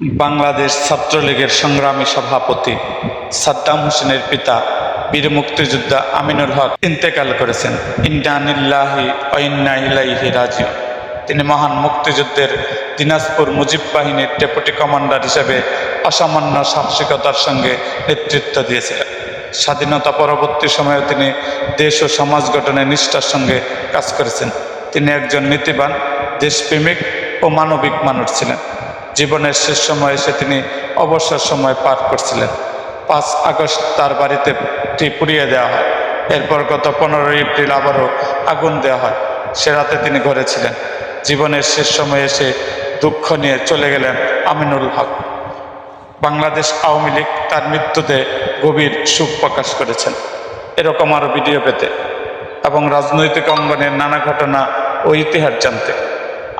বাংলাদেশ ছাত্রলীগের সংগ্রামী সভাপতি সাদ্দাম হোসেনের পিতা, বীর মুক্তিযোদ্ধা আমিনুল হক ইন্তেকাল করেছেন। ইন্ডানিল্লাহি ইলাইহি রাজিউ তিনি মহান মুক্তিযুদ্ধের দিনাজপুর মুজিব বাহিনীর ডেপুটি কমান্ডার হিসেবে অসামান্য সাহসিকতার সঙ্গে নেতৃত্ব দিয়েছিলেন। স্বাধীনতা পরবর্তী সময়ে তিনি দেশ ও সমাজ গঠনে নিষ্ঠার সঙ্গে কাজ করেছেন। তিনি একজন নীতিবান, দেশপ্রেমিক ও মানবিক মানুষ ছিলেন। জীবনের শেষ সময় এসে তিনি অবসর সময় পার করছিলেন। পাঁচ আগস্ট তার বাড়িতে পুড়িয়ে দেওয়া হয়। এরপর গত পনেরোই এপ্রিল আবারও আগুন দেওয়া হয়। সে রাতে তিনি ঘরে ছিলেন। জীবনের শেষ সময় এসে দুঃখ নিয়ে চলে গেলেন আমিনুল হক। বাংলাদেশ আওয়ামী লীগ তার মৃত্যুতে গভীর সুখ প্রকাশ করেছেন। এরকম আরও ভিডিও পেতে এবং রাজনৈতিক অঙ্গনের নানা ঘটনা ও ইতিহাস জানতে।